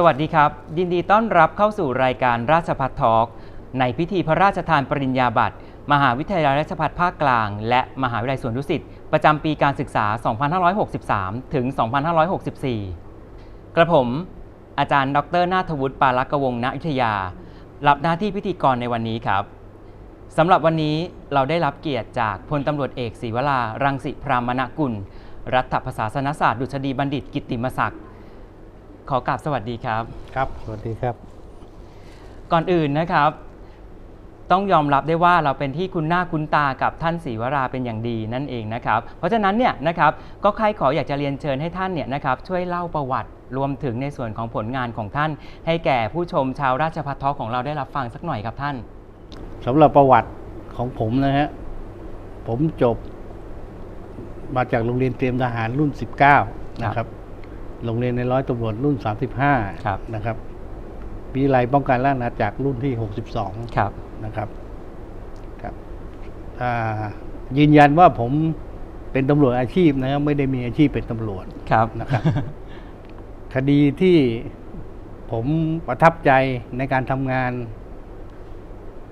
สวัสดีครับ ยินดีต้อนรับเข้าสู่รายการราชพัฒทอล์กในพิธีพระราชทานปริญญาบัตร มหาวิทยาลัยราชภัฏภาคกลาง และมหาวิทยาลัยสวนดุสิตประจำปีการศึกษา 2563 ถึง 2564 กระผม อาจารย์ ดรนาถวุฒิปาลกวงณอยุธยา รับหน้าที่พิธีกรในวันนี้ครับสำหรับวันนี้เราได้รับเกียรติจากพลตำรวจเอกศรีวรา รังสิพรามณกุล รัฐประศาสนศาสตร์ดุษฎีบัณฑิตกิติมศักดิ์ ขอกราบสวัสดีครับ ครับ สวัสดีครับ ก่อนอื่นนะครับ ต้องยอมรับได้ว่าเราเป็นที่คุ้นหน้าคุ้นตากับท่านศรีวราเป็นอย่างดีนั่นเองนะครับ เพราะฉะนั้นเนี่ยนะครับก็ใครขออยากจะเรียนเชิญให้ท่านเนี่ยนะครับช่วยเล่าประวัติรวมถึงในส่วนของผลงานของท่าน ให้แก่ผู้ชมชาวราชพัฒทอของเราได้รับฟังสักหน่อยครับท่านสำหรับประวัติของผมนะฮะผมจบ มาจากโรงเรียนเตรียมทหารรุ่น 19 นะครับ โรงเรียนในร้อยตำรวจรุ่น 35ครับนะครับวิทยาลัยป้องกันราชอาณาจักรรุ่นที่ 62 ครับนะครับครับอ่ายืนยันว่าผมเป็นตำรวจอาชีพนะครับไม่ได้มีอาชีพเป็นตำรวจครับนะครับ คดีที่ผมประทับใจในการทำงาน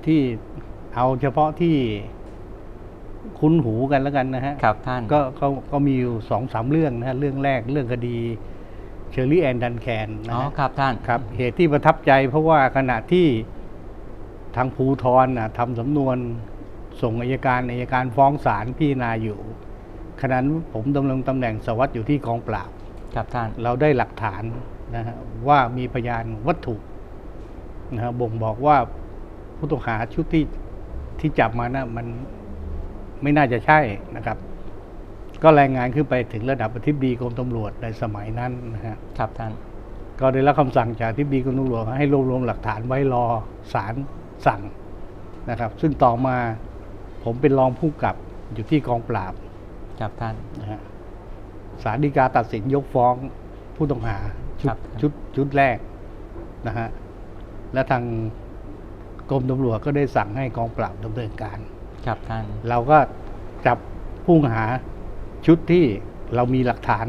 ที่เอาเฉพาะที่คุ้นหูกันแล้วกันนะฮะครับท่านก็ก็ก็มีอยู่สองสามเรื่องนะฮะเรื่องแรกเรื่องคดี เชอรี่แอนดันแคนนะอ๋อฮะครับท่านครับ เหตุที่ประทับใจเพราะว่าขณะที่ทางภูทรนะทำสำนวนส่งอายการอายการฟ้องศาลพิจารณาอยู่ขณะนั้นผมดำรงตำแหน่งสารวัสดอยู่ที่กองปราบครับท่านเราได้หลักฐานนะฮะว่ามีพยานวัตถุนะฮะบ่งบอกว่าผู้ต้องหาชุดที่ที่จับมานะมันไม่น่าจะใช่นะครับ ก็รายงานขึ้นไปถึงระดับอธิบดีกรมตำรวจในสมัยนั้นนะฮะครับท่าน ก็ได้รับคำสั่งจากอธิบดีกรมตำรวจให้รวบรวมหลักฐานไว้รอศาลสั่งนะครับ ซึ่งต่อมาผมเป็นรองผู้กำกับอยู่ที่กองปราบครับท่านนะฮะศาลฎีกาตัดสินยกฟ้องผู้ต้องหาชุครัดบชุดชุดแรกนะฮะและทางกรมตำรวจก็ได้สั่งให้กองปราบดำเนินการ ครับท่าน เราก็จับผู้ต้องหา ชุดที่เรามีหลักฐาน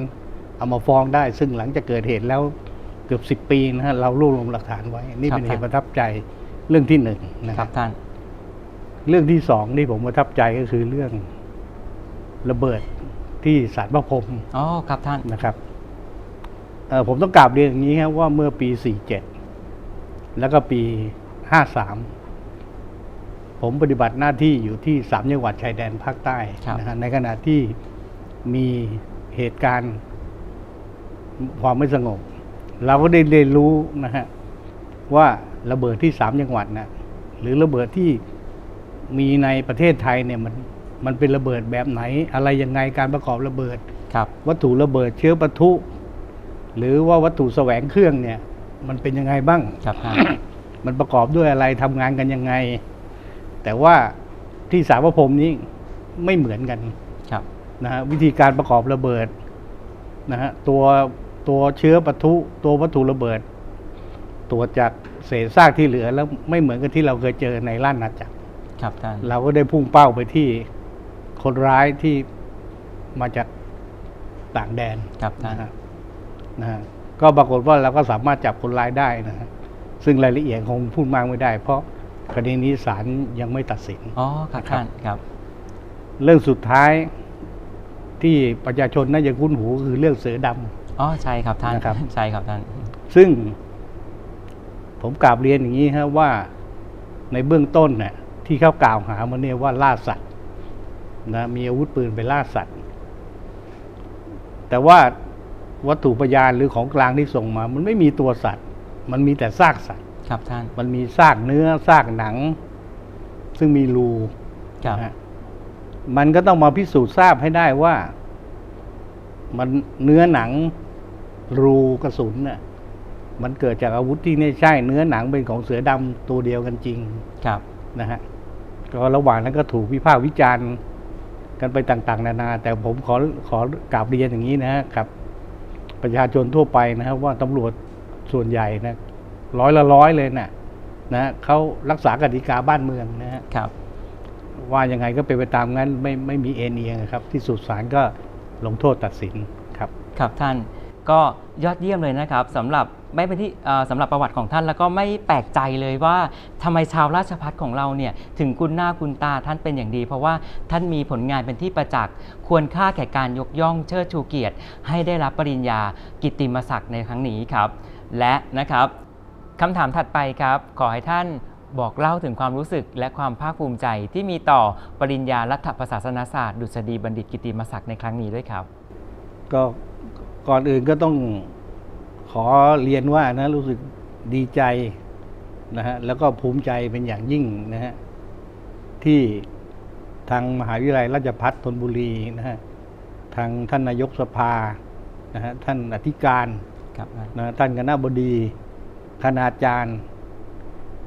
เอามาฟ้องได้ ซึ่งหลังจากเกิดเหตุแล้วเกือบสิบปีนะฮะเรารวบรวมหลักฐานไว้ นี่เป็นเหตุประทับใจเรื่องที่หนึ่งนะคครัรับบท่าน เรื่องที่สองที่ผมประทับใจก็คือเรื่องระเบิดที่สารพระพรหมอ๋อครับท่านนะครับเอ่อผมต้องกราบเรียนอย่างนี้ครับว่าเมื่อปี 47 แล้วก็ปี 53 ผมปฏิบัติหน้าที่อยู่ที่สามจังหวัดชายแดนภาคใต้ครับนะฮะในขณะที่ มีเหตุการณ์ความไม่สงบ เราก็ได้เรียนรู้นะฮะว่าระเบิดที่สามจังหวัดนะหรือระเบิดที่มีในประเทศไทยเนี่ยมันมันเป็นระเบิดแบบไหน อะไรยังไงการประกอบระเบิดครับวัตถุระเบิดเชื้อปะทุ หรือว่าวัตถุแสวงเครื่องเนี่ย มันเป็นยังไงบ้างครับท่านมันประกอบด้วยอะไรทำงานกันยังไง แต่ว่าที่สารพระพรหมนี้ไม่เหมือนกันครับ นะฮะวิธีการประกอบระเบิดนะฮะตัวตัวเชื้อปะทุตัววัตถุระเบิด ตัวจจากเศษซากที่เหลือแล้วไม่เหมือนกับที่เราเคยเจอในล้านนาจักรครับท่านเราก็ได้พุ่งเป้าไปที่คนร้ายที่มาจากต่างแดนครับท่านนะฮะนะฮะก็ปรากฏว่าเราก็สามารถจับคนร้ายได้นะฮะซึ่งรายละเอียดคงพูดมากไม่ได้ เพราะคดีนี้ศาลยังไม่ตัดสินอ๋อครับท่านครับ เรื่องสุดท้าย ที่ประชาชนน่าจะคุ้นหูคือเรื่องเสือดำอ๋อใช่ครับท่านนะครับใช่ครับท่าน ซึ่ง ผมกราบเรียนอย่างนี้ครับว่าในเบื้องต้นเนี่ยที่เขากล่าวหามันเนี่ยว่าล่าสัตว์นะมีอาวุธปืนไปล่าสัตว์ แต่ว่าวัตถุพยานหรือของกลางที่ส่งมา มันไม่มีตัวสัตว์ มันมีแต่ซากสัตว์ ครับท่าน มันมีซากเนื้อซากหนัง ซึ่งมีรูครับนะฮะ มันก็ต้องมาพิสูจน์ทราบให้ได้ว่า มันเนื้อหนังรูกระสุนน่ะมันเกิดจากอาวุธที่ไม่ใช่ เนื้อหนังเป็นของเสือดำตัวเดียวกันจริง ครับนะฮะก็ระหว่างนั้นก็ถูกวิพากษ์วิจารณ์กันไปต่างๆ นานา แต่ผมขอขอกราบเรียนอย่างนี้นะฮะกับ ประชาชนทั่วไปนะครับว่าตำรวจส่วนใหญ่นะร้อยละร้อยเลยนะนะฮะเขารักษากติกาบ้านเมืองนะฮะครับ ว่ายังไงก็เป็นไปตามงั้นไม่ไม่มีเอ็นเอียงครับ ที่สุดศาลก็ลงโทษตัดสินครับครับท่านก็ยอดเยี่ยมเลยนะครับสำหรับไม่เป็นที่สำหรับประวัติของท่านแล้วก็ไม่แปลกใจเลยว่าทำไมชาวราชพัฒของเราเนี่ยถึงคุณหน้าคุณตาท่านเป็นอย่างดี เพราะว่าท่านมีผลงานเป็นที่ประจักษ์ควรค่าแก่การยกย่องเชิดชูเกียรติ ให้ได้รับปริญญากิตติมศักดิ์ในครั้งนี้ครับ และนะครับคำถามถัดไปครับ ขอให้ท่าน บอกเล่าถึงความรู้สึกและความภาคภูมิใจที่มีต่อปริญญารัฐประศาสนศาสตร์ ดุษฎีบัณฑิตกิตติมศักดิ์ในครั้งนี้ด้วยครับ ก็ก่อนอื่นก็ต้องขอเรียนว่านะรู้สึกดีใจนะฮะแล้วก็ภูมิใจเป็นอย่างยิ่งนะฮะที่ทางมหาวิทยาลัยราชภัฏธนบุรีนะฮะทางท่านนายกสภานะฮะท่านอธิการครับนะท่านคณะบดีคณาจารย์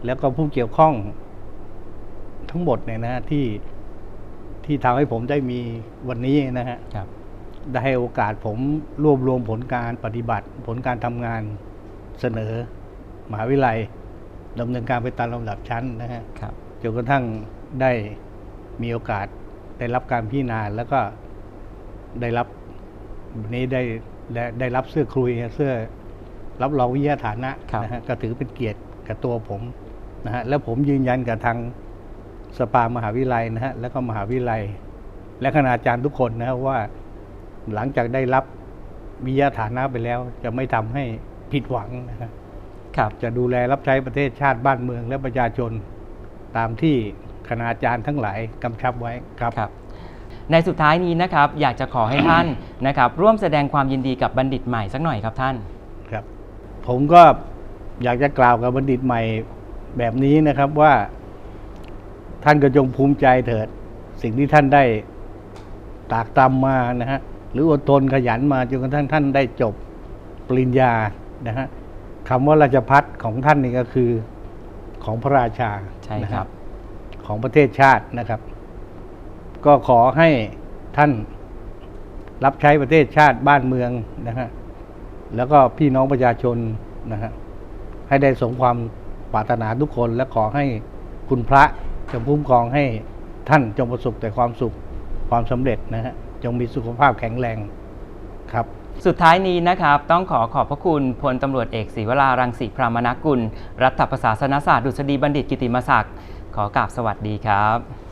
แล้วก็ผู้เกี่ยวข้องทั้งหมดเนี่ยนะฮะที่ที่ทำให้ผมได้มีวันนี้นะฮะครับได้ให้โอกาสผมรวบรวมผลการปฏิบัติ ผลการทำงานเสนอมหาวิทยาลัยดำเนินการไปตามลำดับชั้นนะฮะครับจนกระทั่งได้มีโอกาสได้รับการพิจารณาแล้วก็ได้รับวันนี้ได้ได้ได้รับเสื้อคลุยเสื้อรับรองวิทยาฐานะครับนะฮะก็ถือเป็นเกียรติกับตัวผม นะฮะแล้วผมยืนยันกับทางสภามหาวิทยาลัยนะฮะแล้วก็มหาวิทยาลัย และคณาจารย์ทุกคนนะครับว่าหลังจากได้รับวิทยาฐานะไปแล้ว จะไม่ทำให้ผิดหวังนะครับครับจะดูแลรับใช้ประเทศชาติบ้านเมืองและประชาชนตามที่คณาจารย์ทั้งหลายกำชับไว้ครับครับ ในสุดท้ายนี้นะครับ อยากจะขอให้ท่านนะครับ ร่วมแสดงความยินดีกับบัณฑิตใหม่สักหน่อยครับท่านครับ ผมก็อยากจะกล่าวกับบัณฑิตใหม่ แบบนี้นะครับว่า ท่านก็จงภูมิใจเถิด สิ่งที่ท่านได้ตากตำมานะฮะหรืออดทนขยันมาจนกระทั่งท่านได้จบปริญญานะฮะคำว่าราชพัฒของท่านนี่ก็คือของพระราชาใช่นะคฮะรับ ของประเทศชาตินะครับ ก็ขอให้ท่านรับใช้ประเทศชาติบ้านเมืองนะฮะแล้วก็พี่น้องประชาชนนะฮะให้ได้สมความ ปรารถนาทุกคนและขอให้คุณพระจงคุ้มครองให้ท่านจงประสบแต่ความสุขความสำเร็จนะฮะจงมีสุขภาพแข็งแรงครับสุดท้ายนี้นะครับ ต้องขอขอบพระคุณพลตำรวจเอกศรีวรารังสีพรามนกุล รัฐประศาสนศาสตร์ดุษฎีบัณฑิตกิติมศักดิ์ขอกราบสวัสดีครับ